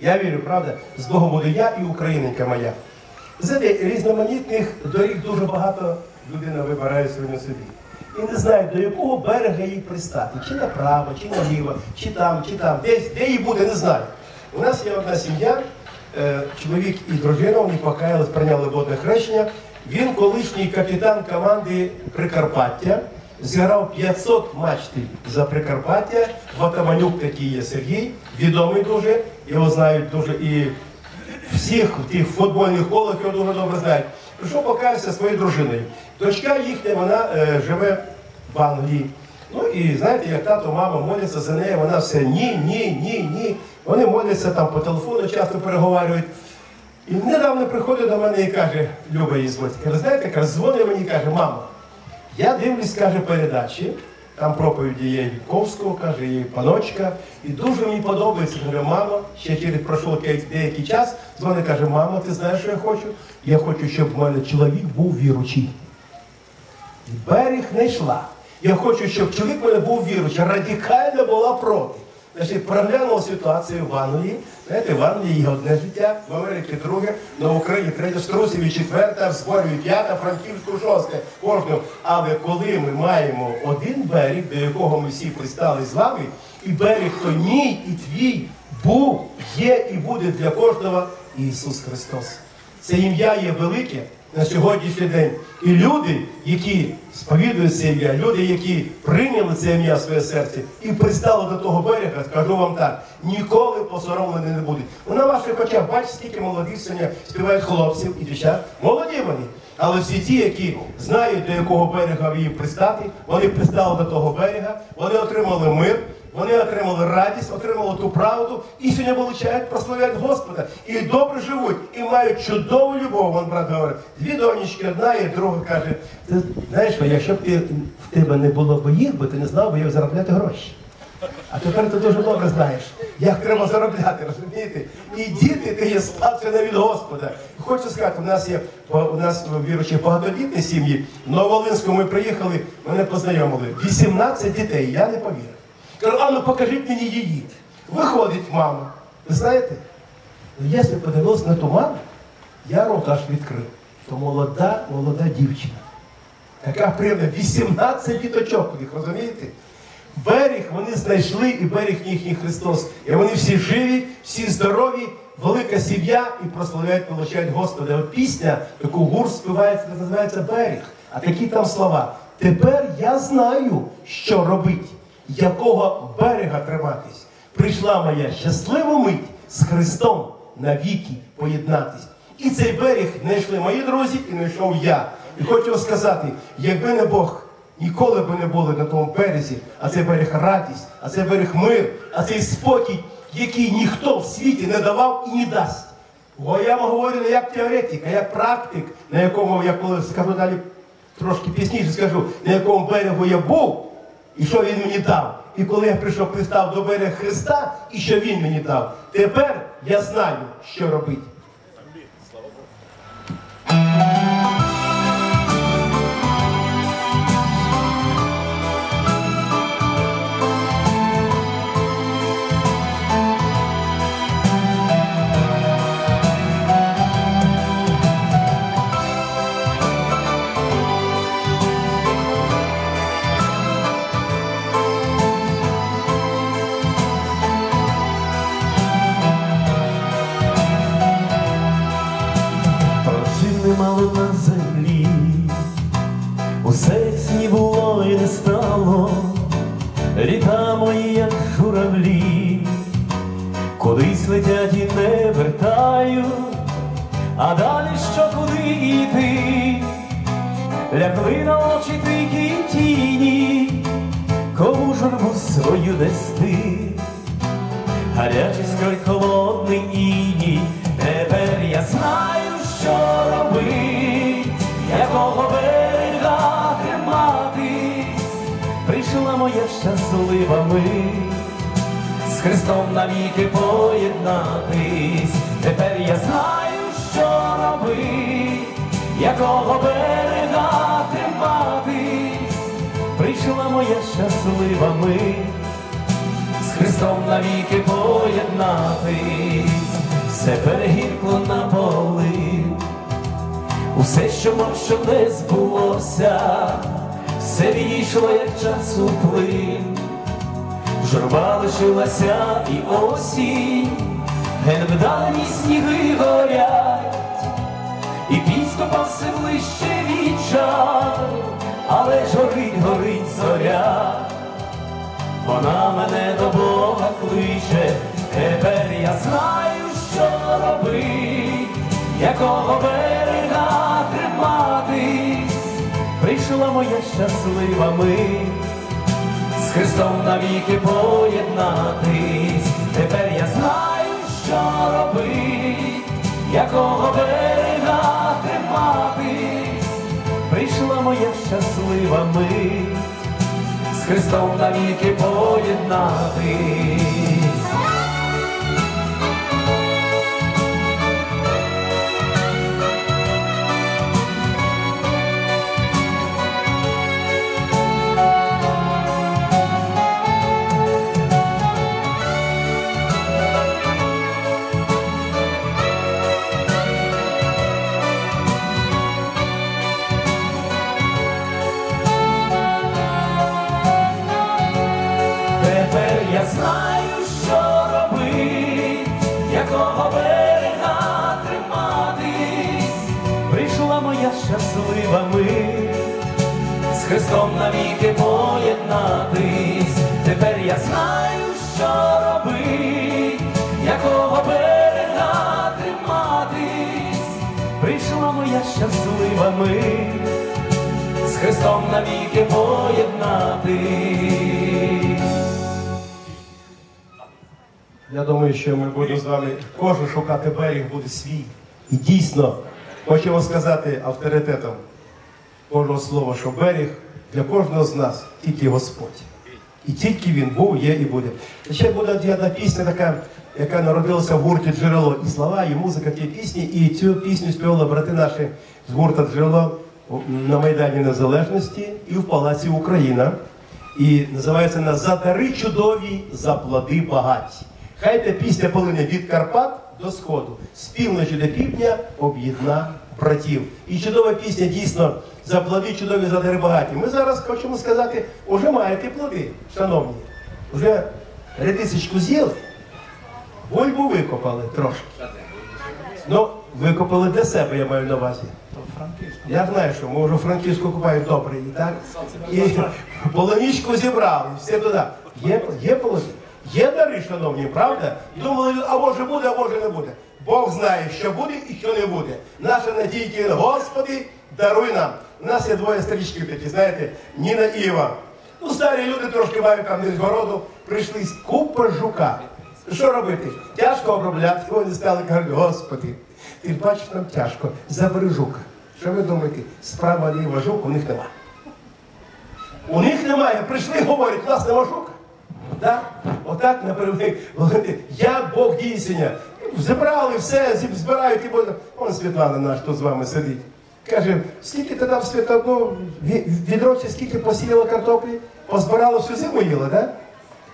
я вірю, правда, з Богом буду я і Україненька моя. Знаєте, різноманітних доріг дуже багато людина вибирає сьогодні собі. І не знає, до якого берега їй пристати. Чи направо, чи наліво, чи там, чи там. Десь, де їй буде, не знаю. У нас є одна сім'я, е, чоловік і дружина, вони покаялись, прийняли водне хрещення. Він колишній капітан команди Прикарпаття, зіграв 500 матчів за Прикарпаття. Ватаманюк такий є Сергій, відомий дуже, його знають дуже і всіх в тих футбольних колах його дуже добре знають. Прийшов покаявся своєю дружиною. Дочка їхня, вона е, живе в Англії. Ну і знаєте, як тато, мама моляться за нею, вона все ні, ні, ні, ні. Вони моляться там по телефону, часто переговорюють. І недавно приходить до мене і каже, Люба її звуть, знаєте, каже, дзвонить мені і каже, мама, я дивлюсь, каже, передачі, там проповіді є Вітковського, каже, є паночка. І дуже мені подобається. Каже, мама, ще через пройшов деякий час, дзвонить, каже, мама, ти знаєш, що я хочу? Я хочу, щоб в мене чоловік був віручий. Берег не йшла. Я хочу, щоб чоловік в мене був віручий, радикально була проти. Значить, проглянула ситуацію в Англії. Знаєте, в Англії є одне життя, в Америці друге, на Україні третє, в Струсові четверте, в Зборі п'ята, Франківську шосте, кожного. Але коли ми маємо один берег, до якого ми всі пристали з вами, і берег то мій і твій був, є і буде для кожного Ісус Христос. Це ім'я є велике на сьогоднішній день. І люди, які сповідують це ім'я, люди, які прийняли це ім'я в своє серце і пристали до того берега, скажу вам так, ніколи посоромлені не будуть. Ну, на ваших очах, бачите, скільки молодих сьогодні співають хлопців і дівчат. Молоді вони. Але всі ті, які знають, до якого берега її пристати, вони пристали до того берега, вони отримали мир, вони отримали радість, отримали ту правду і сьогодні величають, прославляють Господа. І добре живуть, і мають чудову любов. Вон брат говорить, дві донечки, одна і друга каже, ти знаєш, якщо б ти, в тебе не було б їх, бо ти не знав би як заробляти гроші. А тепер ти дуже добре знаєш, як треба заробляти, розумієте? І діти ти є спадщина від Господа. Хочу сказати, у нас є у нас віруючі багатодітні сім'ї. В Новолинську ми приїхали, мене познайомили. 18 дітей, я не повірив. Кажу, а ну покажіть мені її. Виходить мама. Ви знаєте? Ну, якщо подивився на ту маму, я рот аж відкрив. То молода, молода дівчина. Така приємна, 18 діточок у них, розумієте? Берег вони знайшли, і берег їхній Христос. І вони всі живі, всі здорові, велика сім'я і прославляють, получають Господа. От пісня, таку гурт співається, називається берег. А такі там слова. Тепер я знаю, що робить, якого берега триматись. Прийшла моя щаслива мить з Христом навіки поєднатись. І цей берег знайшли мої друзі, і знайшов я. І хочу сказати, якби не Бог. Ніколи б не були на тому березі, а це берег радість, а це берег мир, а цей спокій, який ніхто в світі не давав і не дасть. Бо я вам говорю не як теоретик, а як практик, на якому я коли скажу далі трошки пізніше скажу, на якому берегу я був, і що він мені дав. І коли я прийшов пристав до берега Христа, і що він мені дав, тепер я знаю, що робити. Кому свою нести, гарячий скаль холодний іній, тепер я знаю, що робить, якого берега триматись, прийшла моя щаслива мить, з Христом навіки поєднатись, тепер я знаю, що робить, якого берега прийшла моя щаслива мить. з Христом навіки поєднатись, все перегіркло на полин, усе, що мав, що не збулося, все відійшло, як часу плин, журба лишилася і осінь, ген вдалені сніги горять, і підступав все ближче віча, але ж горить, горить зоря. Вона мене до Бога кличе, тепер я знаю, що робить, якого берега триматись, прийшла моя щаслива мить, з Христом навіки поєднатись, тепер я знаю, що робить, якого берега прийшла моя щаслива мить з Христом навіки поєднатись. Христом навіки поєднатись. Тепер я знаю, що робить, якого берега триматись, прийшла моя щаслива мить з Христом навіки поєднатись. Я думаю, що ми будемо з вами кожен шукати берег буде свій. І дійсно хочемо сказати авторитетом кожного слова, що берег для кожного з нас тільки Господь. І тільки він був, є і буде. І ще буде одна пісня така, яка народилася в гурті джерело. І слова, і музика тієї пісні. І цю пісню співали брати наші з гурта джерело на Майдані Незалежності і в Палаці Україна. І називається вона За дари чудові, за плоди багаті. Хай та пісня полине від Карпат до Сходу, з півночі до півдня об'єдна братів. І чудова пісня дійсно за плоди чудові, за багаті. Ми зараз хочемо сказати, уже маєте плоди, шановні. Уже редисочку з'їли, бульбу викопали трошки. Ну, викопали для себе, я маю на увазі. Я знаю, що ми вже Франківську купають добре, і так? І полонічку зібрали, все туди. Є, є полоні? Є дари, шановні, правда? Думали, а може буде, а може не буде. Бог знає, що буде і що не буде. Наша надія тільки, Господи, даруй нам. У нас є двоє старічків такі, знаєте, Ніна і Іва. Ну, старі люди трошки мають там десь городу, прийшли з купа жука. Що робити? Тяжко обробляти. Вони стали кажуть, Господи, ти бачиш, нам тяжко, забери жука. Що ви думаєте? Справа ліва жук у них нема. У них немає. Прийшли, говорять, у нас нема жука. Так? Отак на перемоги. Я Бог дійсення. Зібрали все, збирають і буде. Он Світлана наш хто з вами сидить. Каже, скільки ти дав світа, ну, скільки посіяла картоплі, позбирала всю зиму їла, так?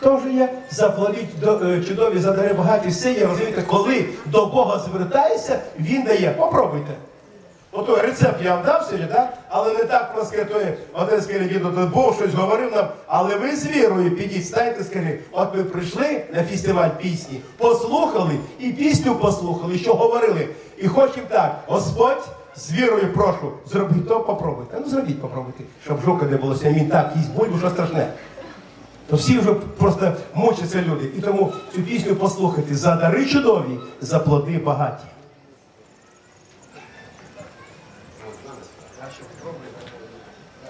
Тож є, заплатіть е, чудові задари багаті, все є, розумієте, коли до Бога звертаєшся, Він дає. Попробуйте. Ото рецепт я вам дав сьогодні, так? Але не так просто той скажи, діду тут був, щось говорив нам, але ви з вірою підіть, станьте, скажи, от ми прийшли на фестиваль пісні, послухали і пісню послухали, що говорили. І хочемо так, Господь з вірою прошу, зробіть то, попробуйте. Ну зробіть, попробуйте, щоб жука не було він так, їсть бульбу, що страшне. То всі вже просто мучаться люди. І тому цю пісню послухайте за дари чудові, за плоди багаті. Знову осінь прийшла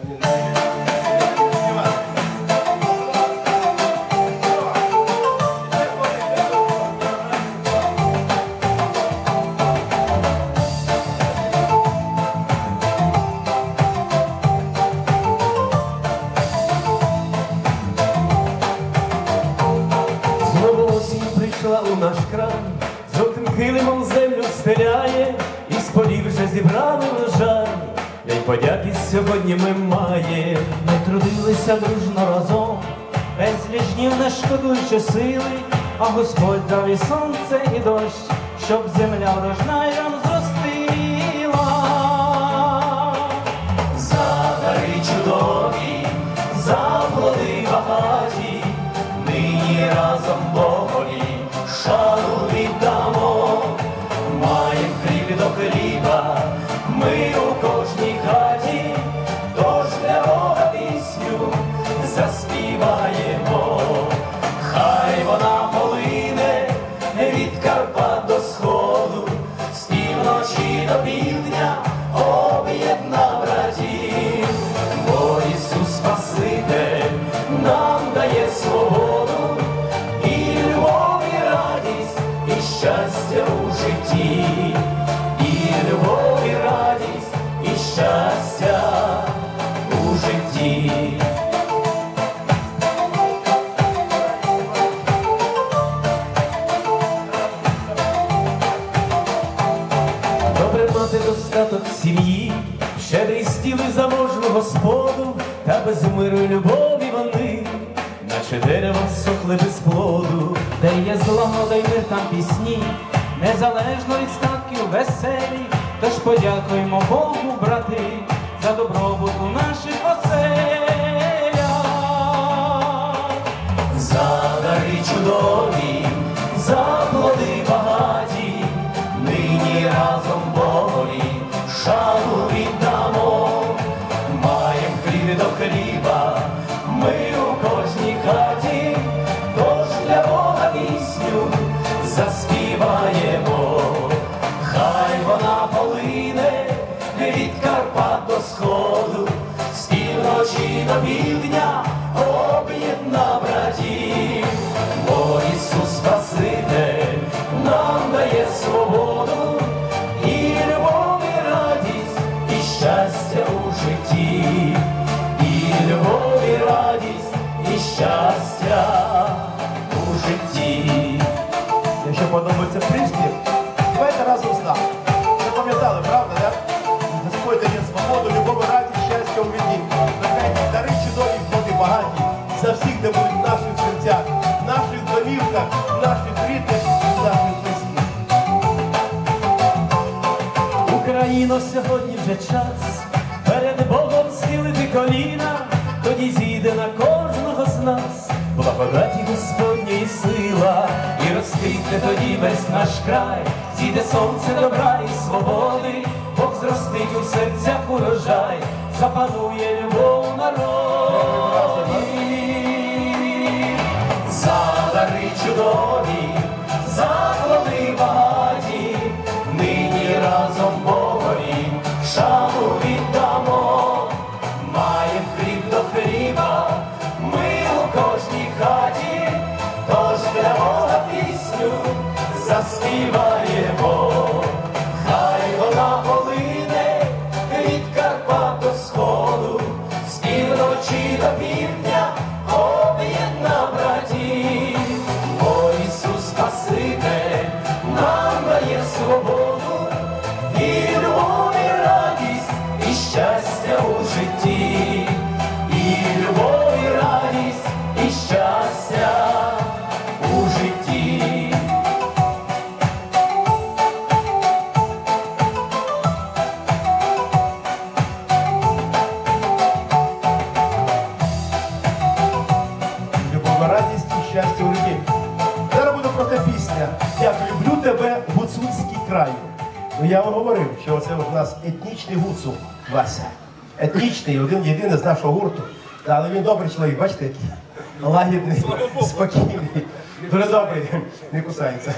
у наш край, жовтим килимом землю стеляє, і з полів вже зібрали врожай. День подяки сьогодні ми трудилися дружно разом, без жнів не шкодуючи сили, а Господь дав і сонце, і дощ, щоб земля врожнаєм зростила. Незалежно від статків веселі, тож подякуємо Богу, брати, за добробут у наших оселях. За дари чудові, за плоди до півдня об'єдна братів, Україно, сьогодні вже час. Перед Богом схилити коліна, тоді зійде на кожного з нас. Благодаті Господня і сила, і розквітне тоді весь наш край, зійде сонце добра і свободи, Бог зростить у серцях урожай, запанує любов це у нас етнічний гуцул Вася. Етнічний, один єдиний з нашого гурту. Але він добрий чоловік, бачите, який лагідний, спокійний. Дуже добрий, не кусається.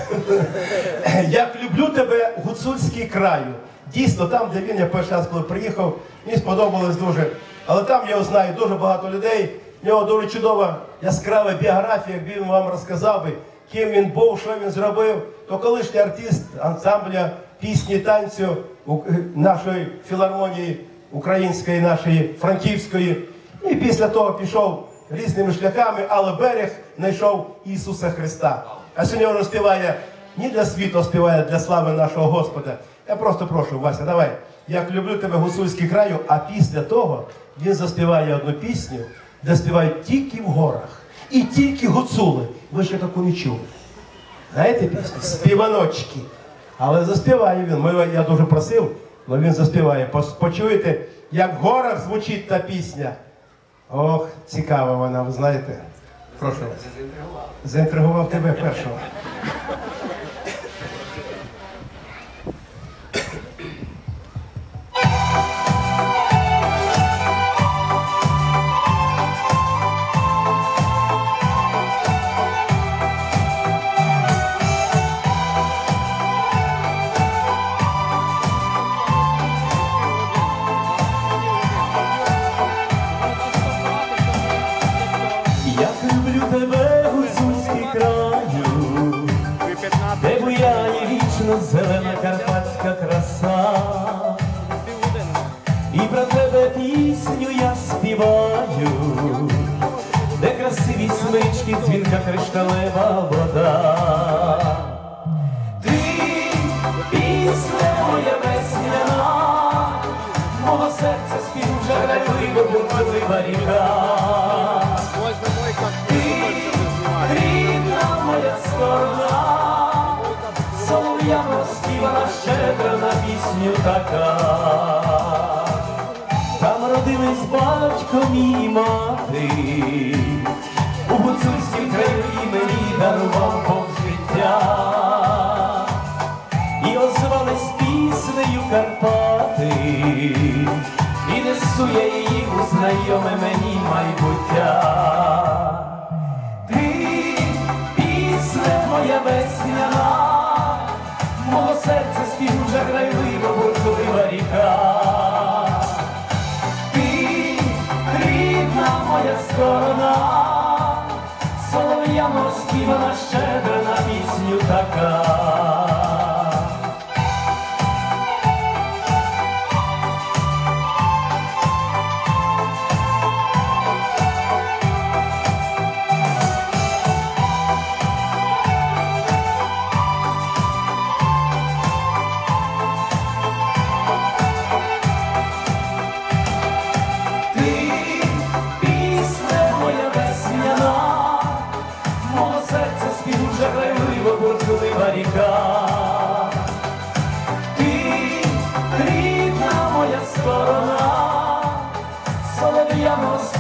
Як люблю тебе, гуцульський краю. Дійсно, там, де він, я перший раз, коли приїхав, мені сподобалось дуже. Але там я його знаю дуже багато людей. В нього дуже чудова яскрава біографія, якби він вам розказав би, ким він був, що він зробив, то колишній артист ансамбля пісні танцю нашої філармонії української, нашої франківської. І після того пішов різними шляхами, але берег знайшов Ісуса Христа. А сьогодні він співає не для світу, а співає для слави нашого Господа. Я просто прошу, Вася, давай. Як люблю тебе гуцульський краю, а після того він заспіває одну пісню, де співають тільки в горах. І тільки гуцули. Ви ще таку не чули. Знаєте пісню? Співаночки. Але заспіває він. Ми, я дуже просив, але він заспіває. Почуєте, як в горах звучить та пісня. Ох, цікава вона, ви знаєте. Прошу. Заінтригував тебе першого. Люблю тебе, гуцульський краю, де буяє вічно зелена карпатська краса. І про тебе пісню я співаю, де красиві смички, дзвінка кришталева вода. Ти пісня моя весняна, мого серця спів жаграйлива, буркалива ріка. Сторона, солов'яно співана щедра на пісню така. Там родились батько мій мати, у гуцульськім краю мені дарував Бог життя. І озвались піснею Карпати, і несу я її у знайоме мені майбуття. Спів жаграйлива, бурколива ріка. Ти рідна моя сторона, солов'яно співана щедра на пісню така.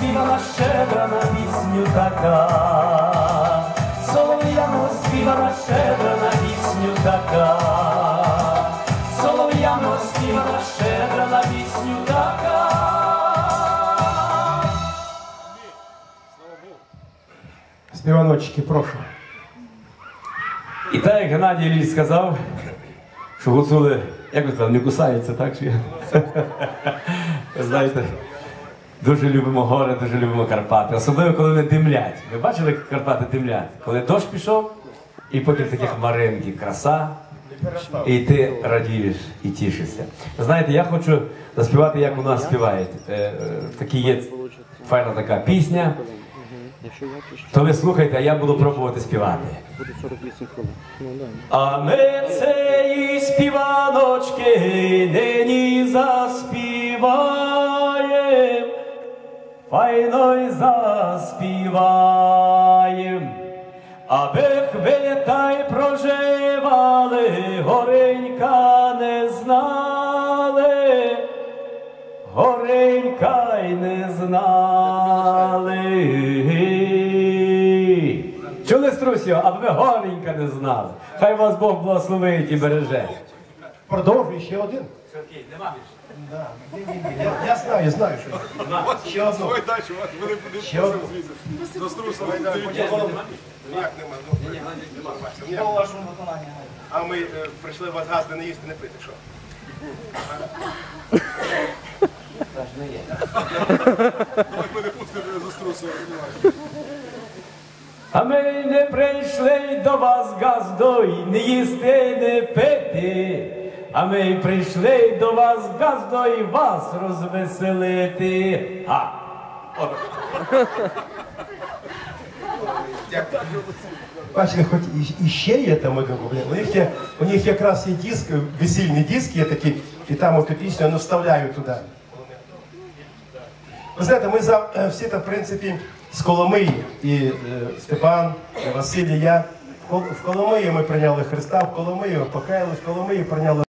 Солов'яно співана щедра на пісню така. Солов'яно співана щедра на пісню така. Солов'яно співана щедра на пісню така. Співаночки, прошу. І так, як Геннадій Ілліч сказав, що гуцули, як ви сказали, не кусаються, так? Ви знаєте, дуже любимо гори, дуже любимо Карпати. Особливо, коли вони димлять. Ви бачили, як Карпати димлять? Коли дощ пішов, і потім такі хмаринки, краса, і ти радієш і тішишся. Знаєте, я хочу заспівати, як у нас співають. Е, е, Такі є файна така пісня. То ви слухайте, а я буду пробувати співати. буде 48 хвилин. Да. А ми цієї співаночки нині заспіваєм, файно й заспіваєм, аби хвилі та й проживали, горенька не знали, горенька й не знали. Чули, Струсю, аби горенька не знали. Хай вас Бог благословить і береже. Продовжуй ще один. Да. Ні, ні, ні. Я, я знаю, знаю, що є. ще одну. Ой, дальше, от вони будуть Ще одну. до струса. Як нема? Ну, нема. А ми е, прийшли вас газди не їсти, не пити, що? Ми не пустимо до струса. А ми не прийшли до вас газдой, не їсти, не пити. А ми прийшли до вас газдой вас розвеселити. А. Бачите, хоч і, і ще є там один. У них якраз є диск, весільний диск є такий, і там оту пісню ну, вставляю туди. Ви знаєте, ми за е, всі, та, в принципі, з Коломиї. І е, Степан, і Василь, і я. В Коломиї ми прийняли Христа, в Коломиї ми покаялись, в Коломиї прийняли